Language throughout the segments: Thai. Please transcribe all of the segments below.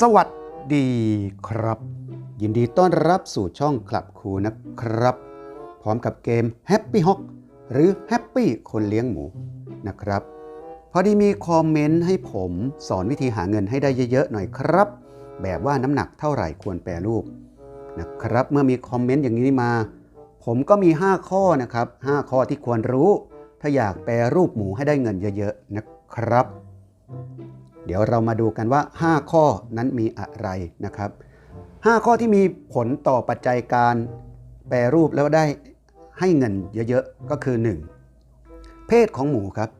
สวัสดีครับ ยินดีต้อนรับสู่ช่องคลับครูนะครับ พร้อมกับเกม Happy Hawk หรือ Happy คนเลี้ยงหมูนะครับ พอดีมีคอมเมนต์ให้ผมสอนวิธีหาเงินให้ได้เยอะๆหน่อยครับ แบบว่าน้ำหนักเท่าไหร่ควรแปรรูปนะครับ เมื่อมีคอมเมนต์อย่างนี้มา ผมก็มี 5 ข้อนะครับ 5 ข้อที่ควรรู้ ถ้าอยากแปรรูปหมูให้ได้เงินเยอะๆนะครับ ดี๋ยวเรามาดูกันว่า 5 ข้อนั้นมีอะไรนะครับ 5 ข้อที่มีผลต่อปัจจัยการแปรรูปแล้วได้ให้เงินเยอะๆ ก็คือ 1. เพศของหมูครับ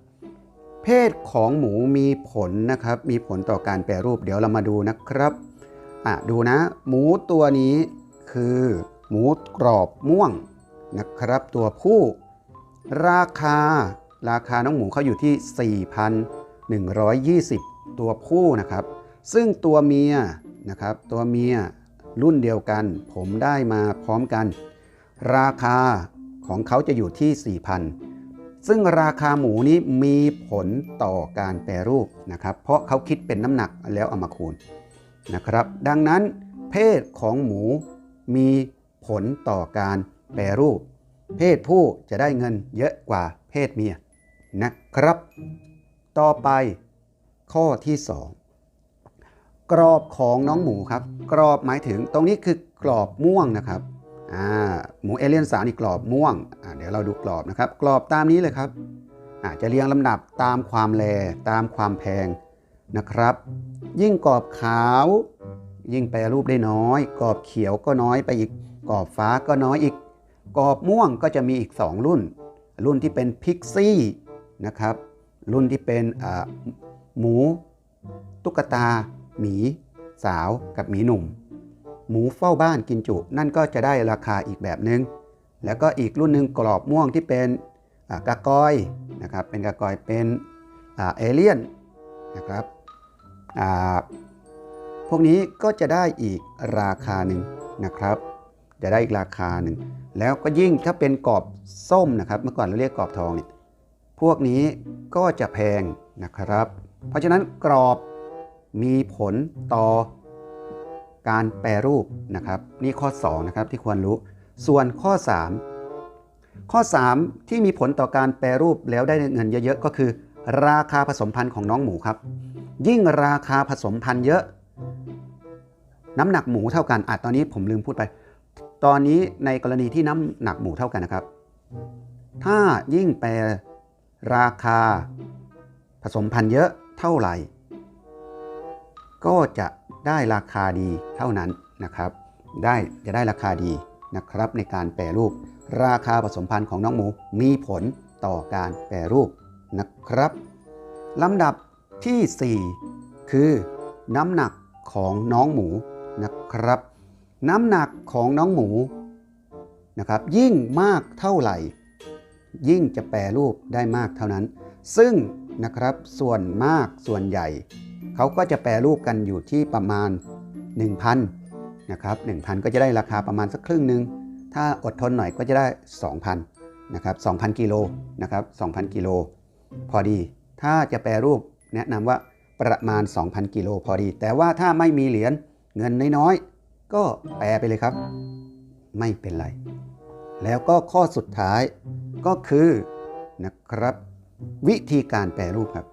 เพศของหมูมีผลนะครับ มีผลต่อการแปรรูป เดี๋ยวเรามาดูนะครับอะดูนะ หมูตัวนี้คือหมูกรอบม่วงนะครับ ตัวผู้ ราคา ราคาน้องหมูเขาอยู่ที่ 4,120 ตัวผู้นะครับ ซึ่งตัวเมียนะครับ ตัวเมียรุ่นเดียวกัน ผมได้มาพร้อมกัน ราคาของเขาจะอยู่ที่ 4,000 ซึ่งราคาหมูนี้มีผลต่อการแปรรูปนะครับ เพราะเขาคิดเป็นน้ำหนักแล้วเอามาคูณนะครับ ดังนั้นเพศของหมูมีผลต่อการแปรรูป เพศผู้จะได้เงินเยอะกว่าเพศเมียนะครับ ต่อไป ข้อที่ 2 กรอบของน้องหมูครับ กรอบหมายถึงตรงนี้คือกรอบม่วงนะครับหมูเอเลี่ยนสาวนี่กรอบม่วง เดี๋ยวเราดูกรอบนะครับ กรอบตามนี้เลยครับจะเรียงลำดับตามความแลตามความแพงนะครับ ยิ่งกรอบขาว ยิ่งแปรรูปได้น้อย กรอบเขียวก็น้อยไปอีก กรอบฟ้าก็น้อยอีก กรอบม่วงก็จะมีอีก 2 รุ่น รุ่นที่เป็นพิกซี่นะครับ รุ่นที่เป็น หมู ตุ๊กตา หมี สาว กับหมีหนุ่ม หมูเฝ้าบ้านกินจุ นั่นก็จะได้ราคาอีกแบบนึง แล้วก็อีกรุ่นหนึ่งกรอบม่วงที่เป็นอ่ากากอยนะครับ เป็นกากอยเป็นเอเลียนนะครับพวกนี้ก็จะได้อีกราคาหนึ่งนะครับ จะได้อีกราคาหนึ่ง แล้วก็ยิ่งถ้าเป็นกรอบส้มนะครับ เมื่อก่อนเราเรียกกรอบทองเนี่ย พวกนี้ก็จะแพงนะครับ เพราะฉะนั้นกรอบมีผลต่อการแปรรูปนะครับ นี่ข้อ2นะครับที่ควรรู้ ส่วนข้อ 3 ข้อ 3 ที่มีผลต่อการแปรรูปแล้วได้เงินเยอะๆ ก็คือ ราคาผสมพันธุ์ของน้องหมูครับ ยิ่งราคาผสมพันธุ์เยอะ น้ำหนักหมูเท่ากันอะตอนนี้ผมลืมพูดไป ตอนนี้ในกรณีที่น้ำหนักหมูเท่ากันนะครับ ถ้ายิ่งแปรราคาผสมพันธุ์เยอะ เท่าไหร่ ก็จะได้ราคาดีเท่านั้นนะครับ ได้จะได้ราคาดีนะครับในการแปรรูป ราคาผสมพันธุ์ของน้องหมูมีผลต่อการแปรรูปนะครับลำดับทีสี่4 คือ น้ำหนักของน้องหมูนะครับ น้ำหนักของน้องหมูนะครับยิ่งมากเท่าไหร่ ยิ่งจะแปรรูปได้มากเท่านั้น ซึ่ง นะครับ ส่วนมากส่วนใหญ่ เขาก็จะแปรรูปกันอยู่ที่ประมาณ 1,000นะครับ1,000 ก็จะได้ราคาประมาณสักครึ่งหนึ่งถ้าอดทนหน่อยก็จะได้ 2,000นะครับ2,000กิโลนะครับ2,000กิโลพอดี ถ้าจะแปรรูปแนะนำว่าประมาณ 2,000กิโลพอดี แต่ว่าถ้าไม่มีเหรียญเงินน้อยๆก็แปรไปเลยครับ ไม่เป็นไร แล้วก็ข้อสุดท้ายก็คือนะครับ วิธีการแปรรูปครับ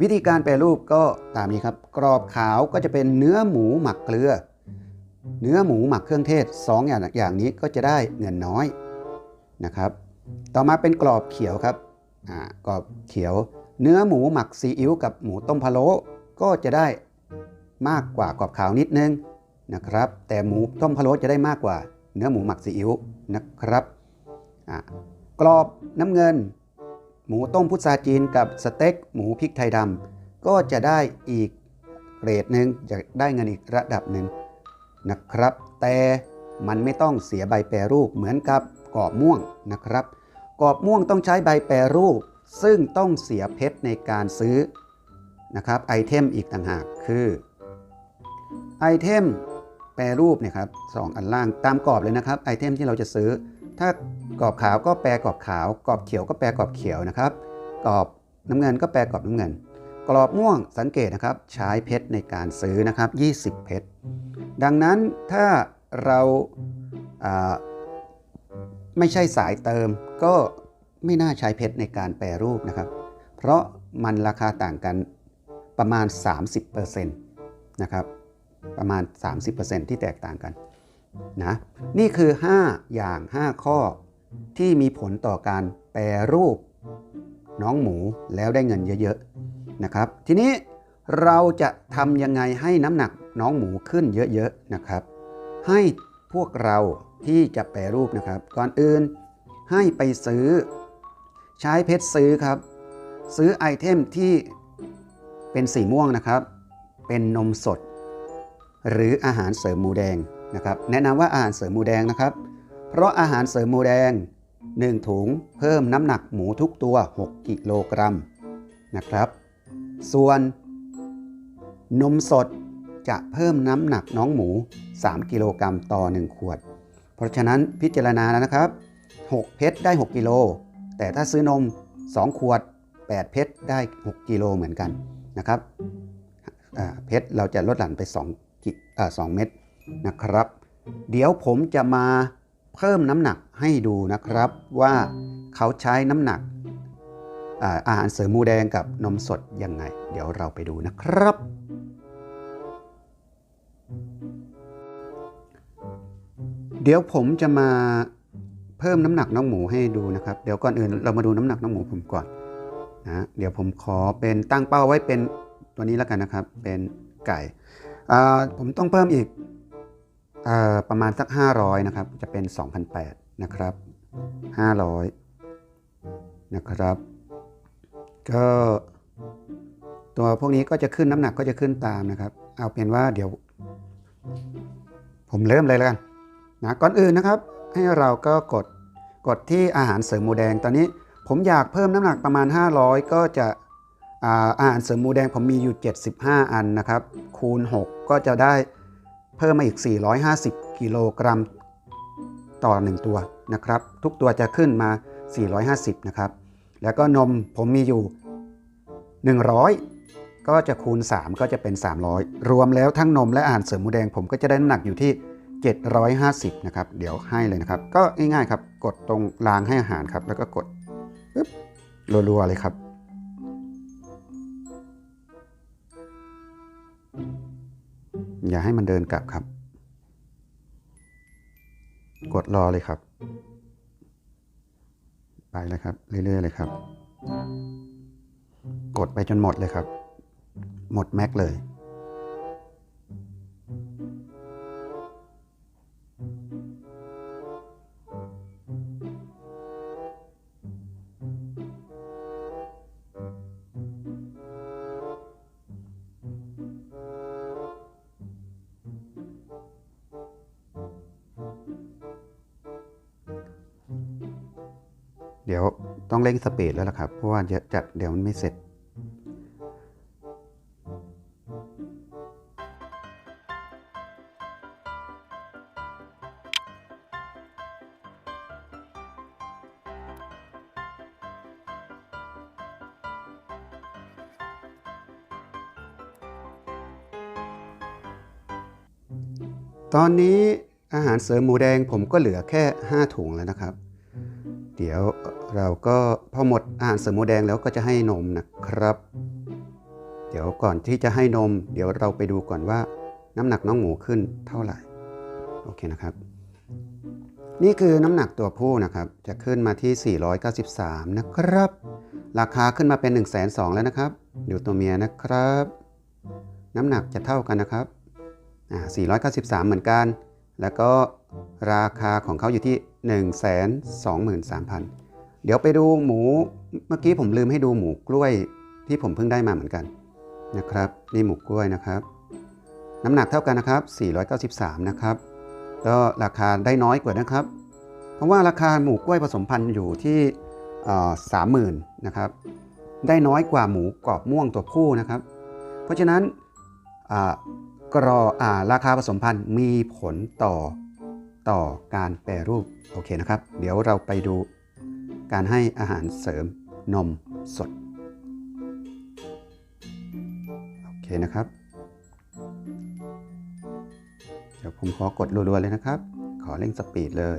วิธีการแปรรูปก็ตามนี้ครับ กรอบขาวก็จะเป็นเนื้อหมูหมักเกลือ เนื้อหมูหมักเครื่องเทศ 2 อย่างอย่างนี้ก็จะได้เงินน้อยนะครับ ต่อมาเป็นกรอบเขียวครับกรอบเขียว เนื้อหมูหมักซีอิ๊วกับหมูต้มพะโล้ก็จะได้มากกว่ากรอบขาวนิดนึงนะครับ แต่หมูต้มพะโล้จะได้มากกว่า เนื้อหมูหมักซีอิ๊วนะครับกรอบน้ำเงิน หมูต้มพุทราจีนกับสเต็กหมูพริกไทยดำก็จะได้อีกเกรดหนึ่งจะได้เงินอีกระดับหนึ่งนะครับ แต่มันไม่ต้องเสียใบแปรรูปเหมือนกับกอบม่วงนะครับ กอบม่วงต้องใช้ใบแปรรูป ซึ่งต้องเสียเพชรในการซื้อนะครับไอเทมอีกต่างหากคือไอเทมแปรรูปเนี่ยครับสองอันล่างตามกรอบเลยนะครับไอเทมที่เราจะซื้อ ถ้ากรอบขาวก็แปรกรอบขาว กรอบเขียวก็แปรกรอบเขียวนะครับ กรอบน้ำเงินก็แปรกรอบน้ำเงิน กรอบม่วงสังเกตนะครับ ใช้เพชรในการซื้อนะครับ 20 เพชร ดังนั้นถ้าเราอ่าไม่ใช่สายเติมก็ไม่น่าใช้เพชรในการแปรรูปนะครับ เพราะมันราคาต่างกันประมาณ 30%นะครับ ประมาณ 30%ที่แตกต่างกัน นะนี่คือ 5 อย่าง 5 ข้อที่มีผลต่อการแปรรูป น้องหมูแล้วได้เงินเยอะๆนะครับ ทีนี้เราจะทำยังไงให้น้ำหนักน้องหมูขึ้นเยอะๆนะครับ ให้พวกเราที่จะแปรรูปนะครับ ก่อนอื่นให้ไปซื้อ ใช้เพชรซื้อครับ ซื้อไอเทมที่เป็นสีม่วงนะครับ เป็นนมสด หรืออาหารเสริมหมูแดง นะครับแนะนำว่าอาหารเสริมหมูแดงนะครับ เพราะอาหารเสริมหมูแดง 1 ถุงเพิ่มน้ำหนักหมูทุกตัว 6 กิโลกรัมนะครับ ส่วนนมสดจะเพิ่มน้ำหนักน้องหมู 3 กิโลกรัมต่อ 1 ขวด เพราะฉะนั้นพิจารณาแล้วนะครับ 6 เพชรได้ 6 กิโล แต่ถ้าซื้อนม 2 ขวด 8 เพชรได้ 6 กิโลเหมือนกันนะครับเพชรเราจะลดหลั่นไป2กิอ่า2เม็ด นะครับ เดี๋ยวผมจะมาเพิ่มน้ำหนักให้ดูนะครับว่าเขาใช้น้ำหนักอาอาหารเสริมหมูแดงกับนมสดยังไง เดี๋ยวเราไปดูนะครับ เดี๋ยวผมจะมาเพิ่มน้ำหนักน้องหมูให้ดูนะครับ เดี๋ยวก่อนอื่นเรามาดูน้ำหนักน้องหมูผมก่อนนะเดี๋ยวผมขอเป็นตั้งเป้าไว้เป็นตัวนี้แล้วกันนะครับ เป็นไก่ผมต้องเพิ่มอีก ประมาณสัก 500 นะครับ จะเป็น 2,008นะครับ 500 นะครับ ก็ตัวพวกนี้ก็จะขึ้นน้ำหนักก็จะขึ้นตามนะครับ เอาเป็นว่าเดี๋ยว ผมเริ่มเลยแล้วกันนะก่อนอื่นนะครับ ให้เราก็กดกดที่อาหารเสริมหมูแดงตอนนี้ ผมอยากเพิ่มน้ำหนักประมาณ 500 ก็จะอาอาหารเสริมหมูแดงผมมีอยู่ 75 อันนะครับ คูณ 6 ก็จะได้ พิ่มมาอีก 450 กิโลกรัมต่อ 1 ตัวนะครับ ทุกตัวจะขึ้นมา 450 นะครับ แล้วก็นมผมมีอยู่ 100 ก็จะคูณ 3 ก็จะเป็น 300 รวมแล้วทั้งนมและอาหารเสริมหมูแดงผมก็จะได้น้ำหนักอยู่ที่ 750 นะครับ เดี๋ยวให้เลยนะครับ ก็ง่ายๆครับ กดตรงรางให้อาหารครับ แล้วก็กดปึ๊บรัวๆเลยครับ อย่าให้มันเดินกลับครับ กดรอเลยครับ ไปเลยครับ เรื่อยๆเลยครับ กดไปจนหมดเลยครับ หมดแม็กเลย เดี๋ยวต้องเร่งสเปดแล้วล่ะครับ เพราะว่าเยอะจัดเดี๋ยวมันไม่เสร็จ ตอนนี้อาหารเสริมหมูแดงผมก็เหลือแค่ 5 ถุงแล้วนะครับ เดี๋ยวเราก็พอหมดอาหารเสริมหมูแดงแล้วก็จะให้นมนะครับ เดี๋ยวก่อนที่จะให้นม เดี๋ยวเราไปดูก่อนว่า น้ำหนักน้องหมูขึ้นเท่าไหร่โอเคนะครับ นี่คือน้ำหนักตัวผู้นะครับ จะขึ้นมาที่ 493 นะครับ ราคาขึ้นมาเป็น 1 2 0 0 0แล้วนะครับดูตัวเมียนะครับ น้ำหนักจะเท่ากันนะครับอ่า493 เหมือนกัน แล้วก็ราคาของเขาอยู่ที่ 123,000 เดี๋ยวไปดูหมูเมื่อกี้ผมลืมให้ดูหมูกล้วยที่ผมเพิ่งได้มาเหมือนกันนะครับ นี่หมูกล้วยนะครับ น้ำหนักเท่ากันนะครับ 493 นะครับก็ราคาได้น้อยกว่านะครับ เพราะว่าราคาหมูกล้วยผสมพันธุ์อยู่ที่สามหมื่นนะครับ ได้น้อยกว่าหมูกรอบม่วงตัวผู้นะครับ เพราะฉะนั้นกรออราคาผสมพันธุ์มีผลต่อ ต่อการแปรรูปโอเคนะครับ เดี๋ยวเราไปดูการให้อาหารเสริมนมสดโอเคนะครับ เดี๋ยวผมขอกดรัวๆเลยนะครับ ขอเร่งสปีดเลย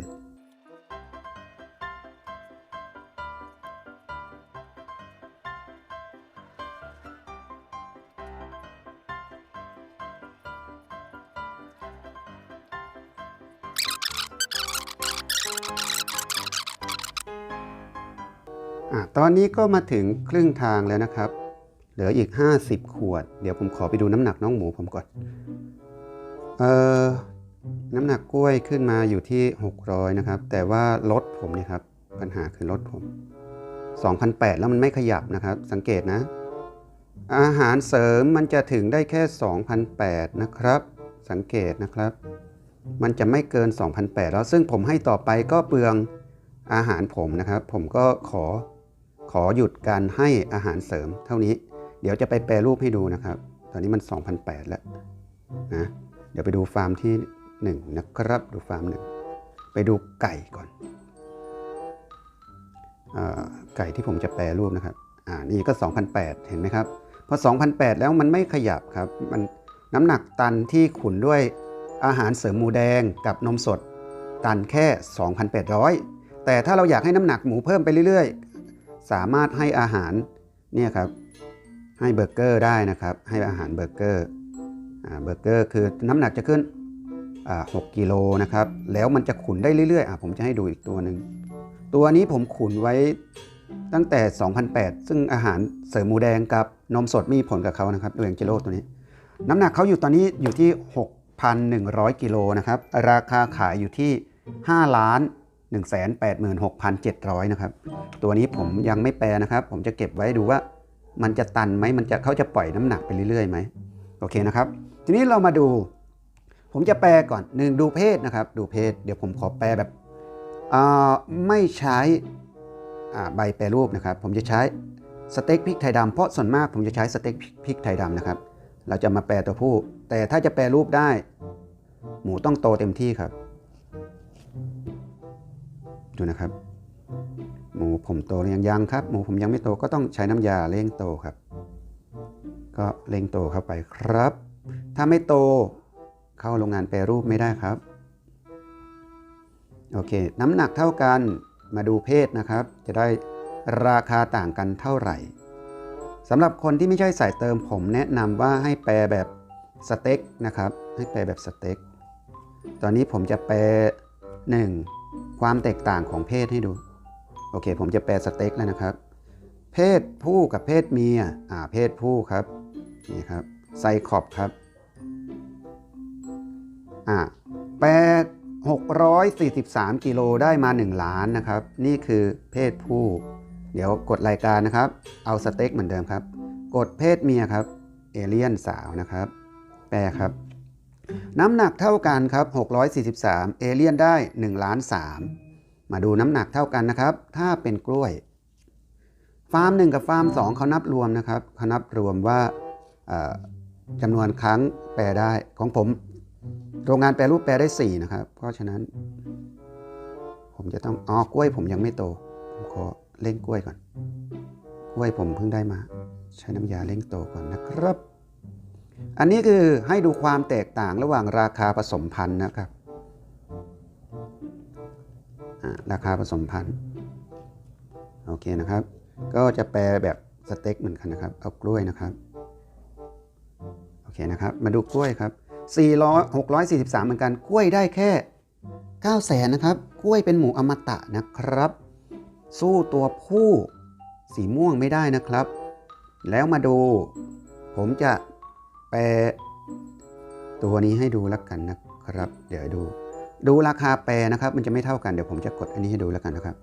อตอนนี้ก็มาถึงครึ่งทางแล้วนะครับ เหลืออีก 50 ขวด เดี๋ยวผมขอไปดูน้ำหนักน้องหมูผมก่อน เออน้ำหนักกล้วยขึ้นมาอยู่ที่ 600 นะครับ แต่ว่ารถผมเนี่ยครับ ปัญหาคือรถผม2,008 แล้วมันไม่ขยับนะครับ สังเกตนะ อาหารเสริมมันจะถึงได้แค่ 2,008 นะครับ สังเกตนะครับ มันจะไม่เกิน 2,008 แล้วซึ่งผมให้ต่อไปก็เปลืองอาหารผมนะครับ ผมก็ขอ ขอหยุดการให้อาหารเสริมเท่านี้ เดี๋ยวจะไปแปรรูปให้ดูนะครับ ตอนนี้มัน 2,008แล้วนะเดี๋ยวไปดูฟาร์มที่ 1 นะครับ ดูฟาร์มหนึ่งไปดูไก่ก่อนอไก่ที่ผมจะแปรรูปนะครับ อ่านี่ก็ 2,008 เห็นไหมครับ พอ 2,008 แล้วมันไม่ขยับครับ มันน้ำหนักตันที่ขุนด้วยอาหารเสริมหมูแดงกับนมสดตันแค่ 2,800 แต่ถ้าเราอยากให้น้ำหนักหมูเพิ่มไปเรื่อยๆ สามารถให้อาหารเนี่ยครับให้เบอร์เกอร์ได้นะครับ ให้อาหารเบอร์เกอร์เบอร์เกอร์คือน้ำหนักจะขึ้น6กิโลนะครับ แล้วมันจะขุนได้เรื่อยๆอผมจะให้ดูอีกตัวหนึ่ง ตัวนี้ผมขุนไว้ตั้งแต่ 2008 ซึ่งอาหารเสริมหมูแดงกับนมสดมีผลกับเขานะครับตัวเองจิโร่ตัวนี้ น้ำหนักเขาอยู่ตอนนี้อยู่ที่ 6,100 กิโลนะครับ ราคาขายอยู่ที่ 5 ล้าน 186,700 นะครับ ตัวนี้ผมยังไม่แปลนะครับ ผมจะเก็บไว้ดูว่ามันจะตันไหมมันจะเขาจะปล่อยน้ำหนักไปเรื่อยๆไหมโอเคนะครับ ทีนี้เรามาดู ผมจะแปลก่อนหนึ่งดูเพศนะครับ ดูเพศ เดี๋ยวผมขอแปลแบบอ่าไม่ใช้อ่าใบแปรรูปนะครับ ผมจะใช้สเต็กพริกไทยดำเพราะส่วนมากผมจะใช้สเต็กพริกไทยดำนะครับ เราจะมาแปลตัวผู้ แต่ถ้าจะแปรรูปได้ หมูต้องโตเต็มที่ครับ ดูนะครับ หมูผมโตหรือยังยังครับ หมูผมยังไม่โตก็ต้องใช้น้ำยาเร่งโตครับ ก็เร่งโตเข้าไปครับ ถ้าไม่โตเข้าโรงงานแปรรูปไม่ได้ครับโอเค น้ำหนักเท่ากันมาดูเพศนะครับ จะได้ราคาต่างกันเท่าไหร่สำหรับคนที่ไม่ใช่สายเติมผมแนะนำว่าให้แปรแบบสเต็กนะครับ ให้แปรแบบสเต็ก ตอนนี้ผมจะแปลหนึ่ง ความแตกต่างของเพศให้ดู โอเค ผมจะแปลสเต็กแล้วนะครับ เพศผู้กับเพศเมียอ่าเพศผู้ครับนี่ครับไซคอบครับอ่าแปด643 กิโลได้มา 1 ล้านนะครับ นี่คือเพศผู้ เดี๋ยวกดรายการนะครับ เอาสเต็กเหมือนเดิมครับ กดเพศเมียครับ เอเลียนสาวนะครับ แปลครับ น้ำหนักเท่ากันครับ 643 เอเลียนได้1ล้าน3มาดูน้ำหนักเท่ากันนะครับ ถ้าเป็นกล้วย ฟาร์ม 1 กับฟาร์ม 2 เขานับรวมนะครับเขานับรวมว่าจำนวนครั้งแปลได้ของผม โรงงานแปรรูปแปลได้ 4 นะครับ เพราะฉะนั้น ผมจะต้องอ๋อกล้วยผมยังไม่โต ผมขอเร่งกล้วยก่อน กล้วยผมเพิ่งได้มา ใช้น้ำยาเร่งโตก่อนนะครับ อันนี้คือให้ดูความแตกต่างระหว่างราคาผสมพันธุ์นะครับ ราคาผสมพันธุ์โอเคนะครับ ก็จะแปลแบบสเต็กเหมือนกันนะครับ เอากล้วยนะครับ โอเคนะครับ มาดูกล้วยครับ400 643 เหมือนกัน กล้วยได้แค่9แสนนะครับ กล้วยเป็นหมูอมตะนะครับ สู้ตัวผู้สีม่วงไม่ได้นะครับ แล้วมาดู ผมจะ แปลตัวนี้ให้ดูแล้วกันนะครับ เดี๋ยวดู ดูราคาแปรนะครับ มันจะไม่เท่ากันเดี๋ยวผมจะกดอันนี้ให้ดูแล้วกันนะครับ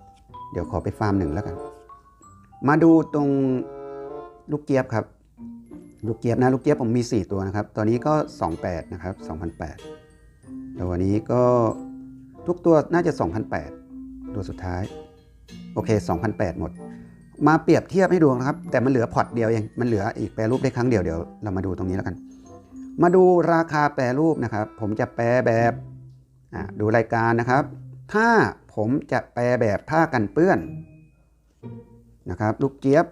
เดี๋ยวขอไปฟาร์มหนึ่งแล้วกัน มาดูตรงลูกเจี๊ยบครับ ลูกเจี๊ยบนะลูกเจี๊ยบผมมี 4 ตัวนะครับ ตัวนี้ก็ 28นะครับ2008ตัวนี้ก็ทุกตัวน่าจะ2008ตัวสุดท้าย โอเค2008หมด มาเปรียบเทียบให้ดูนะครับ แต่มันเหลือพอร์ตเดียวเองมันเหลืออีกแปรรูปได้ครั้งเดียวเดี๋ยวเรามาดูตรงนี้แล้วกัน มาดูราคาแปรรูปนะครับ ผมจะแปลแบบดูรายการนะครับ ถ้าผมจะแปลแบบผ้ากันเปื้อนนะครับลูกเจี๊ยบ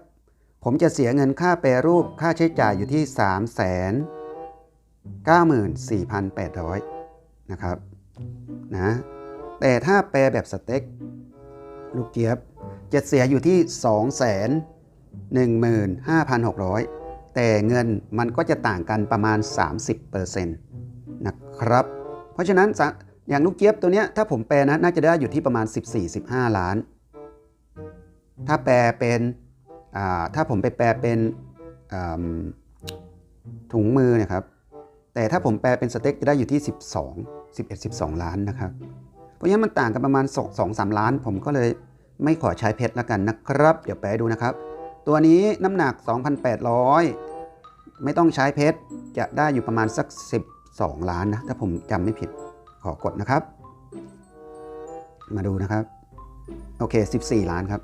ผมจะเสียเงินค่าแปรรูปค่าใช้จ่ายอยู่ที่ 3 9 4 8 0 0นะครับนะแต่ถ้าแปรแบบสเต็กลูกเจี๊ยบ จะเสียอยู่ที่ 2 1 5 6 0 0 แต่เงินมันก็จะต่างกันประมาณ 30%นะครับ เพราะฉะนั้นอย่างลูกเจี๊ยบตัวเนี้ยถ้าผมแปลนะน่าจะได้อยู่ที่ประมาณ 14-15 ล้าน ถ้าแปลเป็นถ้าผมไปแปลเป็นถุงมือเนะครับ แต่ถ้าผมแปลเป็นสเต็กจะได้อยู่ที่ 12 11 12 ล้านนะครับ เพราะฉะนั้นมันต่างกันประมาณ2 2 3 ล้าน ผมก็เลย ไม่ขอใช้เพชรแล้วกันนะครับ เดี๋ยวแปดูนะครับ ตัวนี้น้ำหนัก 2,800 ไม่ต้องใช้เพชร จะได้อยู่ประมาณสัก 12 ล้านนะ ถ้าผมจำไม่ผิด ขอกดนะครับ มาดูนะครับ โอเค 14 ล้านครับ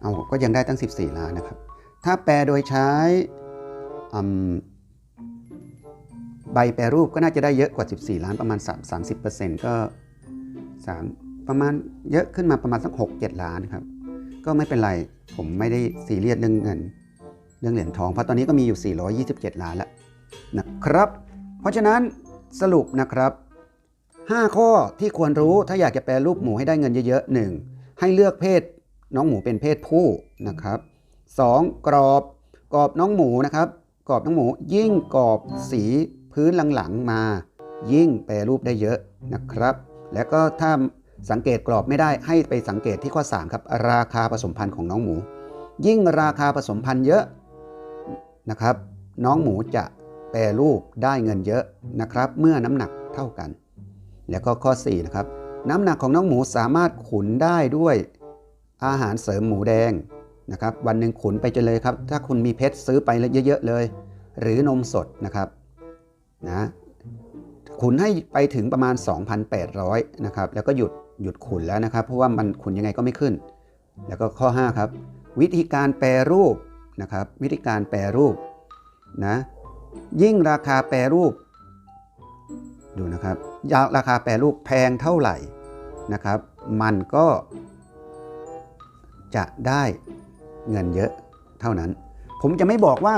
เอาก็ยังได้ตั้ง 14 ล้านนะครับ ถ้าแปลโดยใช้ใบแปรรูปก็น่าจะได้เยอะกว่า 14 ล้านประมาณ 3 30%ก็3 ประมาณเยอะขึ้นมาประมาณสัก6-7ล้านครับก็ไม่เป็นไรผมไม่ได้ซีเรียสเรื่องเงิน เรื่องเหรียญทองเพราะตอนนี้ก็มีอยู่ 427 ล้านแล้วนะครับ เพราะฉะนั้นสรุปนะครับ 5 ข้อที่ควรรู้ถ้าอยากจะแปลรูปหมูให้ได้เงินเยอะๆ 1. ให้เลือกเพศน้องหมูเป็นเพศผู้นะครับ 2. กรอบกรอบน้องหมูนะครับ กรอบน้องหมูยิ่งกรอบสีพื้นหลังๆมา ยิ่งแปรรูปได้เยอะนะครับ แล้วก็ถ้า สังเกตกรอบไม่ได้ให้ไปสังเกตที่ข้อ 3 ครับ ราคาผสมพันธุ์ของน้องหมู ยิ่งราคาผสมพันธุ์เยอะนะครับ น้องหมูจะแปรรูปได้เงินเยอะนะครับ เมื่อน้ำหนักเท่ากัน แล้วก็ข้อ4นะครับน้ำหนักของน้องหมูสามารถขุนได้ด้วยอาหารเสริมหมูแดงนะครับวันหนึ่งขุนไปจนเลยครับ ถ้าคุณมีเพชรซื้อไปเยอะๆเลย หรือนมสดนะครับนะขุนให้ไปถึงประมาณ 2,800นะครับแล้วก็หยุด หยุดขุนแล้วนะครับ เพราะว่ามันขุนยังไงก็ไม่ขึ้น แล้วก็ข้อ 5 ครับ วิธีการแปรรูปนะครับ วิธีการแปรรูปนะยิ่งราคาแปรรูป ดูนะครับยาราคาแปรรูปแพงเท่าไหร่นะครับ มันก็จะได้เงินเยอะเท่านั้น ผมจะไม่บอกว่า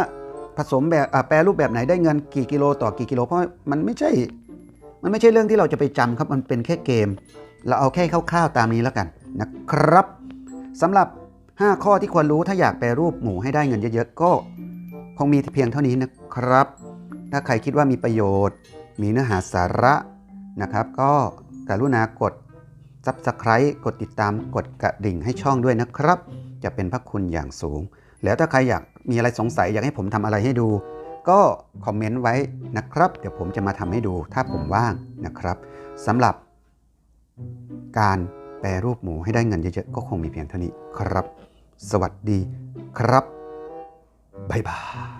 ผสมแบบแปรรูปแบบไหนได้เงินกี่กิโลต่อกี่กิโลเพราะมันไม่ใช่ มันไม่ใช่เรื่องที่เราจะไปจำครับ มันเป็นแค่เกม เราเอาแค่คร่าวๆตามนี้แล้วกันนะครับสำหรับ 5 ข้อที่ควรรู้ถ้าอยากแปรรูปหมูให้ได้เงินเยอะๆก็คงมีเพียงเท่านี้นะครับ ถ้าใครคิดว่ามีประโยชน์ มีเนื้อหาสาระนะครับ ก็กรุณากด Subscribe กดติดตามกดกระดิ่งให้ช่องด้วยนะครับ จะเป็นพระคุณอย่างสูง แล้วถ้าใครอยากมีอะไรสงสัยอยากให้ผมทำอะไรให้ดู ก็คอมเมนต์ไว้นะครับ เดี๋ยวผมจะมาทำให้ดูถ้าผมว่างนะครับสำหรับ การแปรรูปหมูให้ได้เงินเยอะๆ ก็คงมีเพียงเท่านี้ครับ สวัสดีครับ บ๊ายบาย